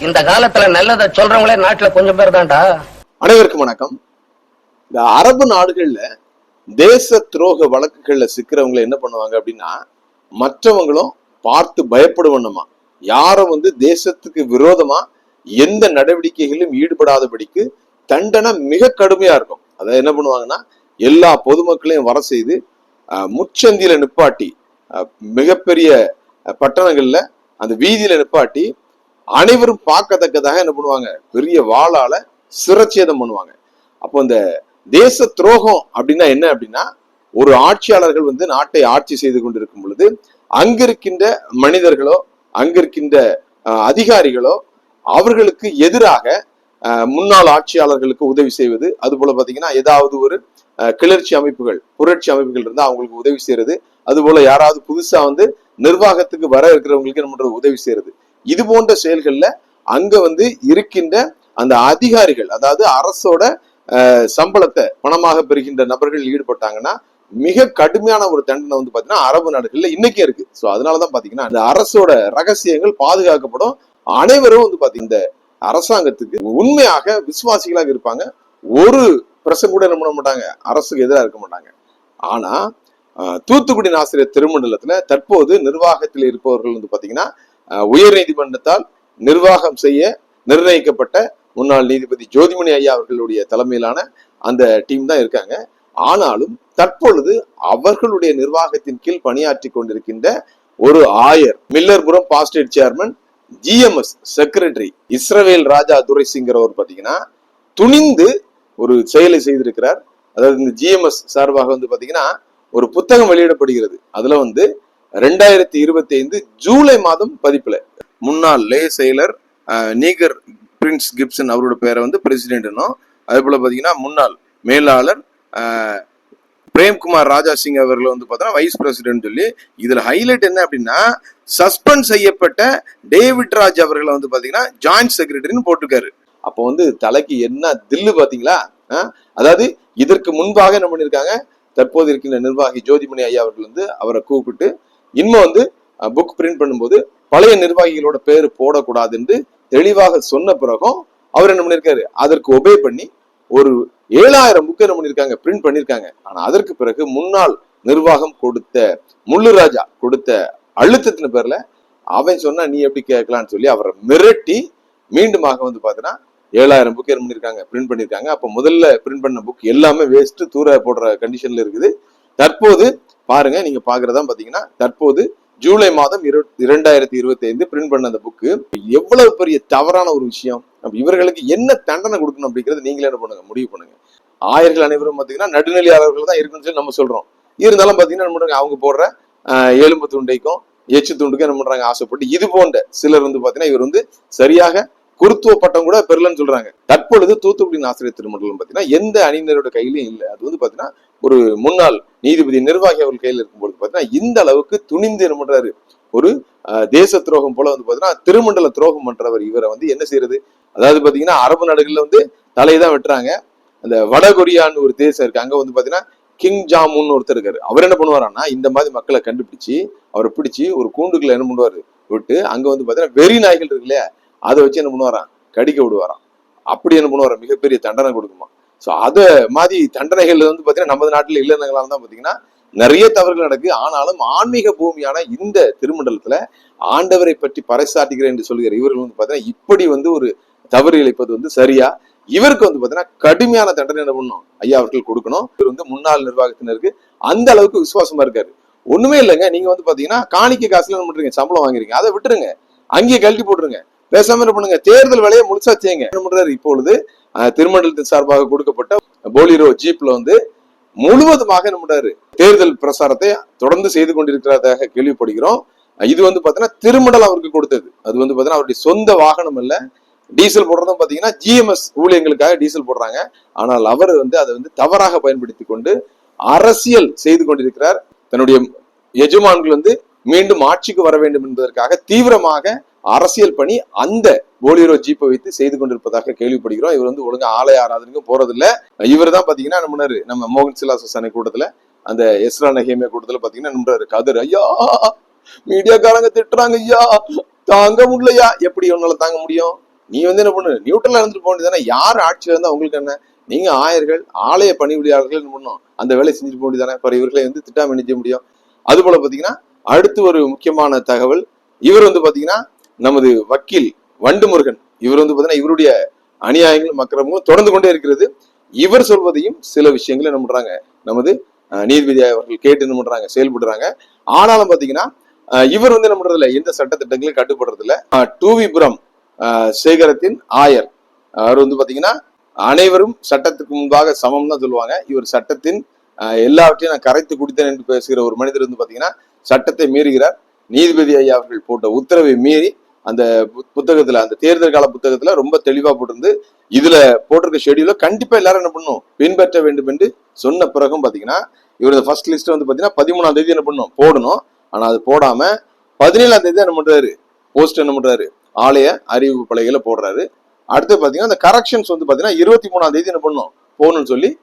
இந்த காலத்துல நல்லதை சொல்றவங்களே நாட்டுல கொஞ்சம் பேர் தான்டா. அனைவருக்கும் வணக்கம். இந்த அரபு நாடுகள்ல தேச துரோக வழக்குகள்ல சிக்கிறவங்களை என்ன பண்ணுவாங்க அப்படின்னா மற்றவங்களும் பார்த்து பயப்படுவணுமா யாரும் வந்து தேசத்துக்கு விரோதமா எந்த நடவடிக்கைகளிலும் ஈடுபடாதபடிக்கு தண்டனை மிக கடுமையா இருக்கும். அதை என்ன பண்ணுவாங்கன்னா எல்லா பொதுமக்களையும் வர செய்து அஹ், முச்சந்தியில நிப்பாட்டி அஹ், மிகப்பெரிய பட்டணங்கள்ல அந்த வீதியில நிப்பாட்டி அனைவரும் பார்க்கத்தக்கதாக என்ன பண்ணுவாங்க? பெரிய வாளால சிரச்சேதம் பண்ணுவாங்க. அப்போ இந்த தேச துரோகம் அப்படின்னா என்ன அப்படின்னா ஒரு ஆட்சியாளர்கள் வந்து நாட்டை ஆட்சி செய்து கொண்டிருக்கும் பொழுது அங்கிருக்கின்ற மனிதர்களோ அங்கிருக்கின்ற அஹ், அதிகாரிகளோ அவர்களுக்கு எதிராக அஹ், முன்னாள் ஆட்சியாளர்களுக்கு உதவி செய்வது. அது போல பாத்தீங்கன்னா ஏதாவது ஒரு அஹ், கிளர்ச்சி அமைப்புகள் புரட்சி அமைப்புகள் இருந்தா அவங்களுக்கு உதவி செய்யறது அது போல யாராவது புதுசா வந்து நிர்வாகத்துக்கு வர இருக்கிறவங்களுக்கு என்ன பண்றது? உதவி செய்யறது இது போன்ற செயல்கள்ல அங்க வந்து இருக்கின்ற அந்த அதிகாரிகள் அதாவது அரசோட அஹ், சம்பளத்தை பணமாக பெறுகின்ற நபர்கள் ஈடுபட்டாங்கன்னா மிக கடுமையான ஒரு தண்டனை வந்து பாத்தீங்கன்னா அரபு நாடுகள்ல இன்னைக்கே இருக்கு. சோ அதனாலதான் பாத்தீங்கன்னா இந்த அரசோட ரகசியங்கள் பாதுகாக்கப்படும். அனைவரும் வந்து பாத்தீங்கன்னா இந்த அரசாங்கத்துக்கு உண்மையாக விசுவாசிகளாக இருப்பாங்க. ஒரு பிரசங்க கூட என்ன பண்ண மாட்டாங்க அரசுக்கு எதிராக இருக்க மாட்டாங்க. ஆனா அஹ், தூத்துக்குடி ஆசிரியர் திருமண்டலத்துல தற்போது நிர்வாகத்தில் இருப்பவர்கள் வந்து பாத்தீங்கன்னா உயர் நீதிமன்றத்தால் நிர்வாகம் செய்ய நிர்ணயிக்கப்பட்ட முன்னாள் நீதிபதி ஜோதிமணி ஐயா அவர்களுடைய தலைமையிலான அந்த டீம் தான் இருக்காங்க. ஆனாலும் தற்பொழுது அவர்களுடைய நிர்வாகத்தின் கீழ் பணியாற்றி கொண்டிருக்கின்ற ஒரு ஆயர் Millerpuram pastorate chairman GMS secretary Israel Raja Durai சிங்கிறவர் பாத்தீங்கன்னா துணிந்து ஒரு செயலை செய்திருக்கிறார். அதாவது இந்த ஜிஎம்எஸ் சார்பாக வந்து பாத்தீங்கன்னா ஒரு புத்தகம் வெளியிடப்படுகிறது. அதுல வந்து ரெண்டாயிரத்தி இருபத்தி ஐந்து ஜூலை மாதம் பதிப்புல. முன்னாள் லே செயலர் நீகர் பிரின்ஸ் கிப்சன் அவரோட பேரை வந்து பிரசிடென்ட்னும் அதே போல பாத்தீங்கன்னா முன்னாள் மேலாளர் பிரேம்குமார் ராஜா சிங் அவர்கள் வந்து பார்த்தோன்னா வைஸ் பிரசிடென்ட் சொல்லி இதுல ஹைலைட் என்ன அப்படின்னா சஸ்பெண்ட் செய்யப்பட்ட டேவிட் ராஜ் அவர்களை வந்து பாத்தீங்கன்னா ஜாயிண்ட் செக்ரட்டரின்னு போட்டிருக்காரு. அப்போ வந்து தலைக்கு என்ன தில்லு பாத்தீங்களா? அதாவது இதற்கு முன்பாக என்ன பண்ணியிருக்காங்க? தற்போது இருக்கின்ற நிர்வாகி ஜோதிமணி ஐயா அவர்கள் வந்து அவரை கூப்பிட்டு இன்னும் வந்து புக் பிரிண்ட் பண்ணும்போது பழைய நிர்வாகிகளோட பேர் போடக்கூடாது என்று தெளிவாக சொன்ன பிறகும் அவர் என்ன பண்ணியிருக்காரு அதற்கு ஒபே பண்ணி ஒரு ஏழாயிரம் புக்கு என்ன பண்ணியிருக்காங்க பிரிண்ட் பண்ணியிருக்காங்க ஆனா அதற்கு பிறகு முன்னாள் நிர்வாகம் கொடுத்த முள்ளுராஜா கொடுத்த அழுத்தத்தின் பேர்ல அவன் சொன்னா நீ எப்படி கேட்கலான்னு சொல்லி அவரை மிரட்டி மீண்டுமாக வந்து பார்த்தீங்கன்னா ஏழாயிரம் புக் என்ன பண்ணிருக்காங்க? பிரிண்ட் பண்ணியிருக்காங்க அப்போ முதல்ல பிரிண்ட் பண்ண புக் எல்லாமே வேஸ்ட் தூர போடுற கண்டிஷன்ல இருக்குது. தற்போது பாருங்க நீங்க பாக்குறதா பாத்தீங்கன்னா தற்போது ஜூலை மாதம் இரு இரண்டாயிரத்தி இருபத்தி ஐந்து பிரிண்ட் பண்ண அந்த புக்கு எவ்வளவு பெரிய தவறான ஒரு விஷயம். இவர்களுக்கு என்ன தண்டனை கொடுக்கணும் அப்படிங்கிறது நீங்களே என்ன பண்ணுங்க முடிவு பண்ணுங்க. ஆயர்கள் அனைவரும் பாத்தீங்கன்னா நடுநிலையாளர்கள் தான் இருக்குன்னு சொல்லி நம்ம சொல்றோம். இருந்தாலும் பாத்தீங்கன்னா என்ன பண்றாங்க அவங்க போடுற எலும்பு துண்டைக்கும் எச்சு துண்டுக்கும் என்ன பண்றாங்க ஆசைப்பட்டு இது போன்ற சிலர் வந்து பாத்தீங்கன்னா இவர் வந்து சரியாக குருத்துவ பட்டம் கூட பெறலன்னு சொல்றாங்க. தற்பொழுது தூத்துக்குடி ஆசிரியர் திருமண்டலம் பாத்தீங்கன்னா எந்த அணியினரோட கையிலும் இல்லை. அது வந்து பாத்தீங்கன்னா ஒரு முன்னாள் நீதிபதி நிர்வாகி அவர்கள் கையில் இருக்கும்போது பாத்தீங்கன்னா இந்த அளவுக்கு துணிந்து என்ன பண்றாரு? ஒரு தேச துரோகம் போல வந்து பாத்தீங்கன்னா திருமண்டல துரோகம் பண்றவர் இவரை வந்து என்ன செய்யறது? அதாவது பாத்தீங்கன்னா அரபு நாடுகள்ல வந்து தலையை வெட்டுறாங்க. அந்த வடகொரியான்னு ஒரு தேசம் இருக்கு. அங்க வந்து பாத்தீங்கன்னா கிங் ஜாமுன்னு ஒருத்தர் இருக்காரு. அவர் என்ன பண்ணுவாரான்னா இந்த மாதிரி மக்களை கண்டுபிடிச்சு அவரை பிடிச்சு ஒரு கூண்டுக்குள்ள என்ன பண்ணுவாரு? விட்டு அங்க வந்து பாத்தீங்கன்னா வெறி நாய்கள் இருக்கு இல்லையா? அதை வச்சு என்ன பண்ணுவாராம்? கடிக்க விடுவாராம். அப்படி என்ன பண்ணுவாராம்? மிகப்பெரிய தண்டனை கொடுக்குமா? சோ அதை மாதிரி தண்டனைகள் வந்து பார்த்தீங்கன்னா நமது நாட்டில் இல்லைனால தான் பாத்தீங்கன்னா நிறைய தவறுகள் நடக்கு. ஆனாலும் ஆன்மீக பூமியான இந்த திருமண்டலத்துல ஆண்டவரை பற்றி பறைசாட்டுகிறேன் என்று சொல்கிற இவர்கள் வந்து பாத்தீங்கன்னா இப்படி வந்து ஒரு தவறு இழைப்பது வந்து சரியா? இவருக்கு வந்து பாத்தீங்கன்னா கடுமையான தண்டனை என்ன பண்ணணும் ஐயா அவர்கள் கொடுக்கணும். இவர் வந்து முன்னாள் நிர்வாகத்தினருக்கு அந்த அளவுக்கு விசுவாசமா இருக்காரு. ஒண்ணுமே இல்லைங்க. நீங்க வந்து பாத்தீங்கன்னா காணிக்கை காசுல என்ன பண்றீங்க? சம்பளம் வாங்குறீங்க அதை விட்டுருங்க. அங்கேயே கழட்டி போட்டுருங்க. பேசாம என்ன பண்ணுங்க? தேர்தல் வேலையை முழுசா செய்யுங்க. என்ன பண்றாரு இப்பொழுது? திருமண்டலத்தின் சார்பாக கொடுக்கப்பட்ட போலிரோ ஜீப்ல வந்து முழுவதுமாக என்ன பண்றாரு? தேர்தல் பிரசாரத்தை தொடர்ந்து செய்து கொண்டிருக்கிறதாக கேள்விப்படுகிறோம். இது வந்து பாத்தீங்கன்னா திருமண்டல் அவருக்கு கொடுத்தது. அது வந்து பாத்தீங்கன்னா அவருடைய சொந்த வாகனம் இல்ல டீசல் போடுறதும் பாத்தீங்கன்னா ஜிஎம்எஸ் ஊழியங்களுக்காக டீசல் போடுறாங்க. ஆனால் அவர் வந்து அதை வந்து தவறாக பயன்படுத்தி கொண்டு அரசியல் செய்து கொண்டிருக்கிறார். தன்னுடைய எஜமான்கள் வந்து மீண்டும் ஆட்சிக்கு வர வேண்டும் என்பதற்காக தீவிரமாக அரசியல் பணி அந்த போலியரோ ஜீப்பை வைத்து செய்து கொண்டிருப்பதாக கேள்விப்படுகிறோம். இவர் வந்து ஒழுங்கா ஆலய ஆராதனைக்கும் போறதில்ல. இவர் தான் பாத்தீங்கன்னா என்ன நம்ம மோகன் சிலா சசானை கூட்டத்துல அந்த எஸ்ரா நகேமியா கூட்டத்துல பாத்தீங்கன்னா நம்புறாரு கதிர் ஐயா மீடியாக்காரங்க திட்டுறாங்க ஐயா தாங்க முடியலையா? எப்படி உன்னால தாங்க முடியும்? நீ வந்து என்ன பண்ணு? நியூட்ரலா இருந்துட்டு போக வேண்டியதானே யார் ஆட்சியில இருந்தா உங்களுக்கு என்ன? நீங்க ஆயர்கள் ஆலய பணிபுரியாளர்கள் என்ன பண்ணணும்? அந்த வேலையை செஞ்சுட்டு போக வேண்டியதானே இவர்களை வந்து திட்டாம நினைக்க முடியும்? அது போல பாத்தீங்கன்னா அடுத்து ஒரு முக்கியமான தகவல் இவர் வந்து பாத்தீங்கன்னா நமது வக்கீல் வண்டு முருகன் இவர் வந்து பாத்தீங்கன்னா இவருடைய அநியாயங்களும் அக்கிரமங்களும் தொடர்ந்து கொண்டே இருக்கிறது. இவர் சொல்வதையும் சில விஷயங்களை என்ன பண்றாங்க நமது நீதிபதி அவர்கள் கேட்டு என்ன பண்றாங்க செயல்படுறாங்க. ஆனாலும் பாத்தீங்கன்னா இவர் வந்து என்ன பண்றதில்ல எந்த சட்டத்திட்டங்களையும் கட்டுப்படுறது கட்டுப்படுறதில்ல டூவிபுரம் சேகரத்தின் ஆயர் அவர் வந்து பாத்தீங்கன்னா அனைவரும் சட்டத்துக்கு முன்பாக சமம் தான் சொல்லுவாங்க. இவர் சட்டத்தின் எல்லாவற்றையும் நான் கரைத்து குடித்தேன் என்று பேசுகிற ஒரு மனிதர் வந்து பாத்தீங்கன்னா சட்டத்தை மீறுகிறார். நீதிபதி ஐயா அவர்கள் போட்ட உத்தரவை மீறி அந்த பு- புத்தகத்துல அந்த தேர்தல் கால புத்தகத்துல ரொம்ப தெளிவா போட்டிருந்து இதுல போட்டிருக்க ஷெடியூல கண்டிப்பா எல்லாரும் என்ன பண்ணும் பின்பற்ற வேண்டும் என்று சொன்ன பிறகும் பாத்தீங்கன்னா இவரது ஃபர்ஸ்ட் லிஸ்ட் வந்து பாத்தீங்கன்னா பதிமூணாம் தேதி என்ன பண்ணணும்? போடணும். ஆனா அது போடாம பதினேழாம் தேதி என்ன பண்றாரு? போஸ்ட் என்ன பண்றாரு? ஆலய அறிவிப்பு பலகையில போடுறாரு. அடுத்து பாத்தீங்கன்னா அந்த கரெக்ஷன்ஸ் வந்து பாத்தீங்கன்னா இருபத்தி மூணாம் தேதி என்ன பண்ணணும்? போகணும்னு சொல்லி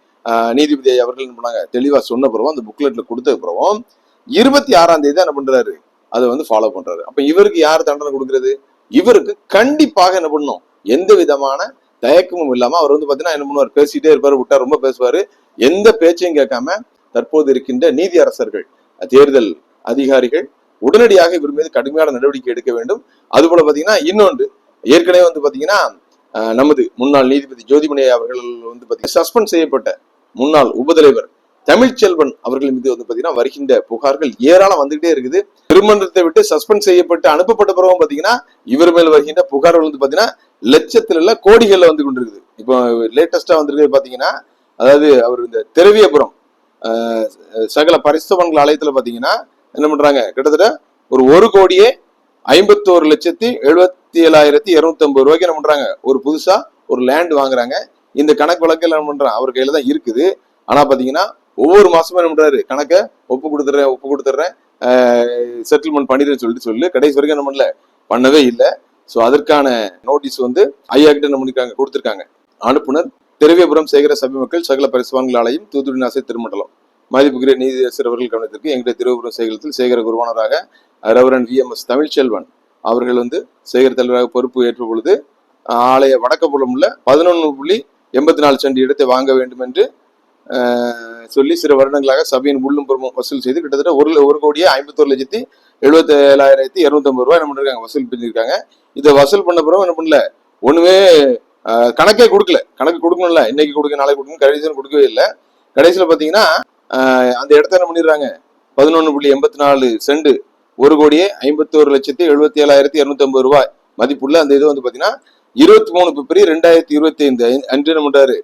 நீதிபதி அவர்கள் என்ன பண்ணாங்க? தெளிவா சொன்ன பிறகும் அந்த புக்லெட்ல கொடுத்த பிறகும் இருபத்தி ஆறாம் தேதி என்ன பண்றாரு? அதை வந்து ஃபாலோ பண்றாரு. அப்ப இவருக்கு யார் தண்டனை கொடுக்கறது? இவருக்கு கண்டிப்பாக என்ன பண்ணணும்? எந்த விதமான தயக்கமும் இல்லாம அவர் வந்து பாத்தீங்கன்னா என்ன பண்ணுவார்? பேசிட்டே இருப்பாரு விட்டா ரொம்ப பேசுவாரு. எந்த பேச்சையும் கேட்காம தற்போது இருக்கின்ற நீதி அரசர்கள் தேர்தல் அதிகாரிகள் உடனடியாக இவர் மீது கடுமையான நடவடிக்கை எடுக்க வேண்டும். அதுபோல பாத்தீங்கன்னா இன்னொன்று ஏற்கனவே வந்து பாத்தீங்கன்னா நமது முன்னாள் நீதிபதி ஜோதிமணி அவர்கள் வந்து பாத்தீங்கன்னா சஸ்பெண்ட் செய்யப்பட்ட முன்னாள் உபதலைவர் தமிழ்ச்செல்வன் அவர்கள் மீது வந்து பாத்தீங்கன்னா வருகின்ற புகார்கள் ஏராளம் வந்துகிட்டே இருக்குது. திருமணத்தை விட்டு சஸ்பெண்ட் செய்யப்பட்டு அனுப்பப்பட்ட பிறகும் பாத்தீங்கன்னா இவர் மேல் வருகின்ற புகார்கள் வந்து பாத்தீங்கன்னா லட்சத்துல இல்ல கோடிகள்ல வந்து கொண்டிருக்குது. இப்போ லேட்டஸ்டா வந்திருக்கிறது பாத்தீங்கன்னா அதாவது அவர் இந்த திரவியபுரம் சகல பரிசுத்தவன்கள் ஆலயத்துல பாத்தீங்கன்னா என்ன பண்றாங்க? கிட்டத்தட்ட ஒரு ஒரு கோடியே ஐம்பத்தோரு லட்சத்தி எழுபத்தி ஏழாயிரத்தி இருநூத்தி ஐம்பது ரூபாய்க்கு என்ன பண்றாங்க? ஒரு புதுசா ஒரு லேண்ட் வாங்குறாங்க. இந்த கணக்கு வழக்கு என்ன பண்றாங்க? அவர் கையில தான் இருக்குது. ஆனா பாத்தீங்கன்னா ஒவ்வொரு மாசமும் என்ன பண்றாரு? கணக்கை ஒப்பு கொடுத்துறேன் ஒப்பு கொடுத்துட்றேன். செட்டில்மெண்ட் பண்ணிடுறேன்னு சொல்லிட்டு சொல்லி. கடைசி வரைக்கும் என்ன பண்ணல? பண்ணவே இல்லை. ஸோ அதற்கான நோட்டீஸ் வந்து ஐயா கிட்ட என்ன பண்ணிருக்காங்க? கொடுத்துருக்காங்க. அனுப்புனர் திரவியபுரம் சேகர சபை மக்கள் சகல பரிசுவான்கள் ஆலயம் தூத்துக்குடி நாசை திருமண்டலம். மதிப்புக்குரிய நீதியரசர் அவர்கள் கவனத்திற்கு எங்களுடைய திருவபுரம் சேகரத்தில் சேகர குருவானராக reverend V M S Tamilselvan அவர்கள் வந்து சேகர தலைவராக பொறுப்பு ஏற்ற பொழுது ஆலய வடக்கப்புறம் உள்ள பதினொன்று புள்ளி எண்பத்தி நாலு சென்ட் இடத்தை வாங்க வேண்டும் என்று சொல்லி சில வருடங்களாக சபையின் உள்ளும் புறமும் வசூல் செய்து கிட்டத்தட்ட ஒரு ஒரு கோடியே ஐம்பத்தோரு லட்சத்தி எழுபத்தி ஏழாயிரத்தி இருநூத்தம்பது ரூபாய் என்ன பண்ணிருக்காங்க? வசூல் பண்ணியிருக்காங்க இதை வசூல் பண்ண பிறகு என்ன பண்ணல? ஒண்ணுமே கணக்கே கொடுக்கல. கணக்கு கொடுக்கணும்ல. இன்னைக்கு கொடுக்க நாளைக்கு கொடுக்கணும். கடைசியில் கொடுக்கவே இல்லை. கடைசியில் பார்த்தீங்கன்னா அந்த இடத்த என்ன பண்ணிடுறாங்க? பதினொன்று புள்ளி எண்பத்தி நாலு செண்டு ஒரு கோடியே ஐம்பத்தோரு லட்சத்தி எழுபத்தி ஏழாயிரத்தி இரநூத்தம்பது ரூபாய். மதிப்புள்ள அந்த இது வந்து பார்த்தீங்கன்னா இருபத்தி மூணு பிப்ரவரி ரெண்டாயிரத்தி இருபத்தி ஐந்து அன்று என்ன பண்ணுறாரு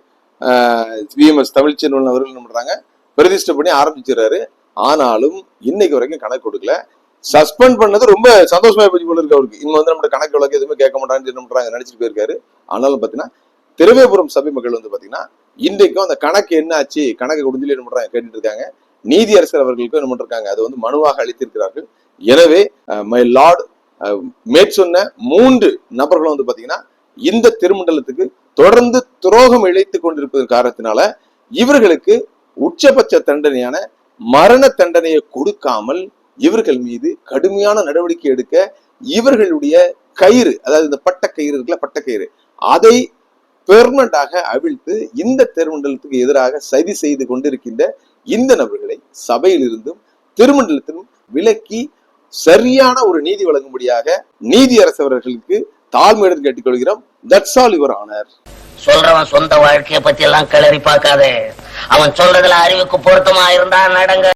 விஎம்எஸ் தமிழ்ச்செல்வன் அவர்கள் என்ன பண்ணுறாங்க பிரதிஷ்டை பண்ணி ஆரம்பிச்சிடறாரு. ஆனாலும் இன்னைக்கு வரைக்கும் கணக்கு கொடுக்கல. சஸ்பெண்ட் பண்ணது ரொம்ப சந்தோஷமா போச்சு போல இருக்கு அவருக்கு. இங்க வந்து நம்ம கணக்கு வழக்கு எதுவுமே கேட்க மாட்டாங்கன்னு என்ன பண்றாங்க நினைச்சிட்டு போயிருக்காரு. ஆனாலும் பாத்தீங்கன்னா திருவேபுரம் சபை மக்கள் வந்து பாத்தீங்கன்னா இன்றைக்கும் அந்த கணக்கு என்ன ஆச்சு கணக்கு கொடுத்து என்ன பண்றாங்க கேட்டுட்டு இருக்காங்க. நீதியரசர் அவர்களுக்கும் என்ன பண்ணிருக்காங்க அது வந்து மனுவாக அளித்திருக்கிறார்கள். எனவே மை லார்ட் மேற்சொன்ன மூன்று நபர்களும் வந்து பாத்தீங்கன்னா இந்த திருமண்டலத்துக்கு தொடர்ந்து துரோகம் இழைத்துக் கொண்டிருப்பதன் காரணத்தினால இவர்களுக்கு உச்சபட்ச தண்டனையான மரண தண்டனையை கொடுக்காமல் இவர்கள் மீது கடுமையான நடவடிக்கை எடுக்க இவர்களுடைய கயிறு அதாவது இந்த பட்ட கயிறு இருக்குல்ல பட்ட கயிறு அதை பெர்மனண்டாக அவிழ்த்து இந்த திருமண்டலத்துக்கு எதிராக சதி செய்து கொண்டிருக்கின்ற இந்த நபர்களை சபையிலிருந்தும் திருமண்டலத்திலும் விலக்கி சரியான ஒரு நீதி வழங்கும்படியாக நீதியரசவர்களுக்கு தாழ்மையுடன் கேட்டுக்கொள்கிறோம். தட்ஸ் ஆல் யுவர் ஆனர் சொல்றவன் சொந்த வாழ்க்கையை பத்தி எல்லாம் கிளறி பார்க்காதே. அவன் சொல்றதுல அறிவுக்கு பொருத்தமா இருந்தா நடங்க.